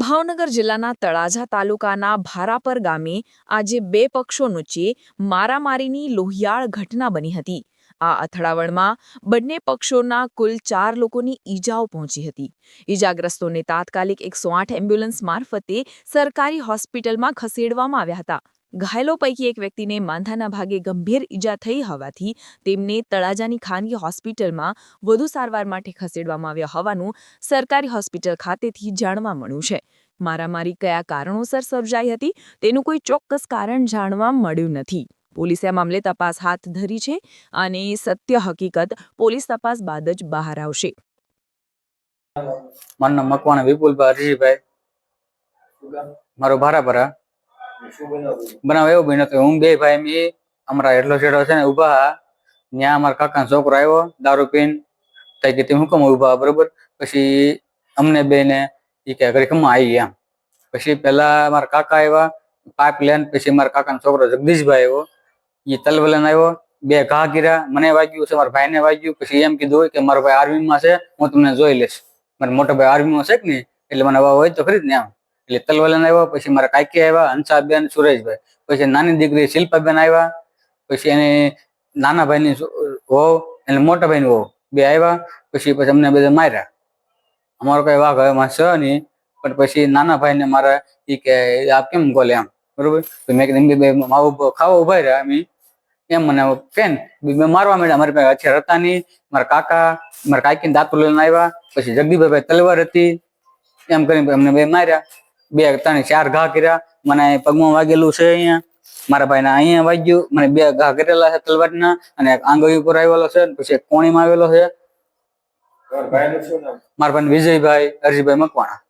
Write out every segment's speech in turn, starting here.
ભાવનગર જિલ્લાના તળાજા તાલુકાના ભારાપર ગામે આજે બે પક્ષો વચ્ચે મારામારીની લોહિયાળ ઘટના બની હતી. આ અથડામણમાં બંને પક્ષોના કુલ ચાર લોકોની ઈજાઓ પહોંચી હતી. ઈજાગ્રસ્તોને તાત્કાલિક એકસો આઠ એમ્બ્યુલન્સ મારફતે સરકારી હોસ્પિટલમાં ખસેડવામાં આવ્યા હતા. ઘાયલો પૈકી એક વ્યક્તિને માંધાના ભાગે ગંભીર ઈજા થઈ હોવાથી તેમને તળાજાની ખાનગી હોસ્પિટલમાં વધુ સારવાર માટે ખસેડવામાં આવ્યા હોવાનું સરકારી હોસ્પિટલ ખાતેથી જાણવા મળ્યું છે. મારામારી કયા કારણોસર સર્જાઈ હતી તેનું કોઈ ચોક્કસ કારણ જાણવા મળ્યું નથી. પોલીસે આ મામલે તપાસ હાથ ધરી છે અને સત્ય હકીકત પોલીસ તપાસ બાદ જ બહાર આવશે. મારું નામ મકવાણા વિપુલભાઈ હરજીભાઈ મારો ભારાપરા બનાવ એવો બન્યો કે હું બે ભાઈ મે, અમારા એટલો છેડો છે ને ઊભા ત્યાં અમારા કાકાનો છોકરો આવ્યો, દારૂ પીન. તઈ કે હું કમ ઊભા બરોબર? પછી અમને બે ને એ કે, ઘરે કમ આવી ગયા. પછી પેલા મારા કાકા આવ્યા, પાઇપ લેન પછી મારા કાકાનો છોકરો જગદીશભાઈ આવ્યો. ઈ તલવલન આવ્યો, બે ઘા કર્યા, મને વાગ્યું છે, મારા ભાઈને વાગ્યું, પછી એમ કીધું કે મારો ભાઈ આર્મીમાં છે, હું તમને જોઈ લઈશ. મારા મોટા ભાઈ આર્મીમાં છે કે નહીં? એટલે મને વાવ હોય તો ખરી જ ને આમ એટલે તલવલન આવ્યો, પછી મારા કાકી આવ્યા, હંસાબેન, સુરેશભાઈ. પછી નાની દીકરી શિલ્પાબેન આવ્યા, પછી એને નાના ભાઈની વહુ અને મોટા ભાઈની વહુ. બે આવ્યા, પછી પછી અમને બધા માર્યા. અમારો કઈ વાઘ હવે માં છે નહીં, પણ પછી નાના ભાઈને મારા એ કે, આપ કેમ બોલે એમ. બરોબર? મેં કીધું બે માવો ખાવા ઊભા રહ્યા અમે. એમ મને કેન મેં મારવા માંડ્યા. મારી પાસે હતા નહીં. મારા કાકા મારા કાકીને દાંતું લઈને આવ્યા. પછી જગદીભાઈ તલવાર હતી. એમ કરીને અમને બે માર્યા. બે ત્રણ ચાર ઘા કર્યા. મને પગમાં વાગેલું છે અહીંયા. મારા ભાઈના અહીંયા વાગ્યું. મને બે ઘા કરેલા છે તલવારના અને એક આંગળી ઉપર આવેલો છે પછી એક કોણીમાં આવેલો છે. મારા ભાઈ વિજયભાઈ હરજીભાઈ મકવાણા.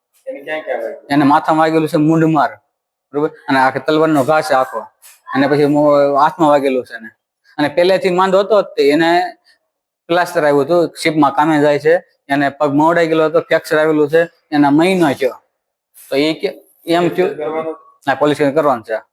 એને માથામાં વાગેલું છે મુંડ માર બરોબર? અને આખે તલવારનો ઘા છે આખો. અને પછી મો- હાથમાં વાગેલું છે એને. અને પહેલેથી માંદો હતો તે એને પ્લાસ્ટર આવ્યું હતું શિપમાં કામે જાય છે એને પગ મોડાઈ ગયેલો હતો ફ્રેક્ચર આવેલું છે એના મહિનો થયો. તો એ કે એમ થયું ના પોલીસ કરવાનું છે.